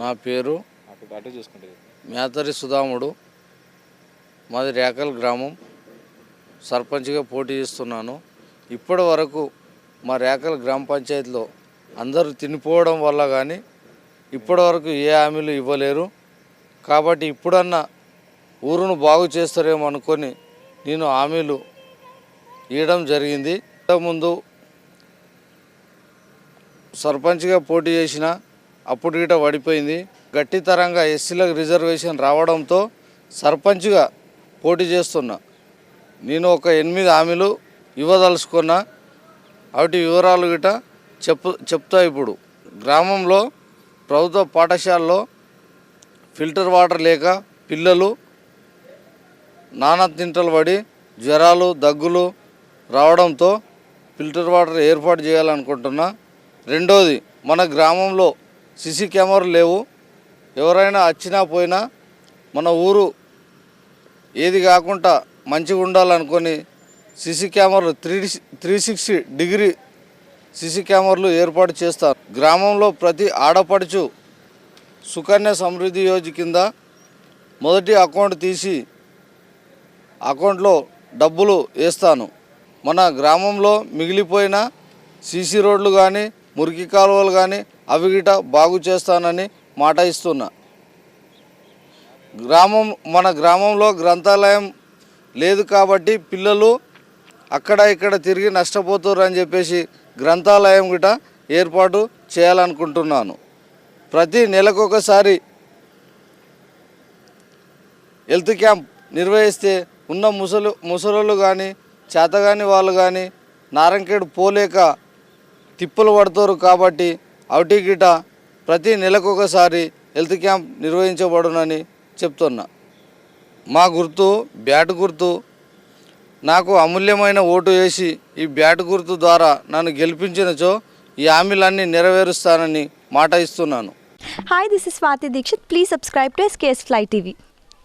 నా పేరు మేతరి సుధాముడు. మాది రేకల్ గ్రామం. సర్పంచ్గా పోటీ చేస్తున్నాను. ఇప్పటి వరకు మా రేకల్ గ్రామ పంచాయతీలో అందరూ తినిపోవడం వల్ల కానీ ఇప్పటి వరకు ఏ హామీలు ఇవ్వలేరు. కాబట్టి ఇప్పుడన్నా ఊరును బాగు చేస్తారేమో అనుకొని నేను హామీలు ఇవ్వడం జరిగింది. ముందు సర్పంచ్గా పోటీ చేసిన అప్పుడు గిట పడిపోయింది. గట్టితరంగా ఎస్సీలకు రిజర్వేషన్ రావడంతో సర్పంచ్గా పోటీ చేస్తున్నా. నేను ఒక ఎనిమిది హామీలు ఇవ్వదలుచుకున్నా. వాటి వివరాలు గిట చెప్పు చెప్తా ఇప్పుడు. గ్రామంలో ప్రభుత్వ పాఠశాలలో ఫిల్టర్ వాటర్ లేక పిల్లలు నానా తింటలు పడి జ్వరాలు దగ్గులు రావడంతో ఫిల్టర్ వాటర్ ఏర్పాటు చేయాలనుకుంటున్నా. రెండోది మన గ్రామంలో సీసీ కెమెరాలు లేవు. ఎవరైనా వచ్చినా పోయినా మన ఊరు ఏది కాకుండా మంచిగా ఉండాలనుకొని CC cameras three three sixty degree CC cameras ఏర్పాటు చేస్తారు. గ్రామంలో ప్రతి ఆడపడుచు సుకన్య సమృద్ధి యోజన కింద మొదటి అకౌంట్ తీసి అకౌంట్లో డబ్బులు వేస్తాను. మన గ్రామంలో మిగిలిపోయిన సీసీ రోడ్లు కానీ మురికి కాలువలు కానీ అవి గిట బాగు చేస్తానని మాట ఇస్తున్నా. గ్రామం మన గ్రామంలో గ్రంథాలయం లేదు కాబట్టి పిల్లలు అక్కడ ఇక్కడ తిరిగి నష్టపోతారు అని చెప్పేసి గ్రంథాలయం గిట ఏర్పాటు చేయాలనుకుంటున్నాను. ప్రతి నెలకొకసారి హెల్త్ క్యాంప్ నిర్వహిస్తే ఉన్న ముసలు ముసలోళ్ళు కానీ చేతగాని వాళ్ళు కానీ నారంకేడు పోలేక తిప్పలు పడతారు కాబట్టి అవుటీ గిట ప్రతి నెలకొకసారి హెల్త్ క్యాంప్ నిర్వహించబడునని చెప్తున్నా. మా గుర్తు బ్యాట్ గుర్తు నాకు అమూల్యమైన ఓటు వేసి ఈ బ్యాట్ గుర్తు ద్వారా నన్ను గెలిపించినచో ఈ హామీలన్నీ నెరవేరుస్తానని మాట ఇస్తున్నాను. Hi this is Swathi Dikshit please subscribe to SKS fly TV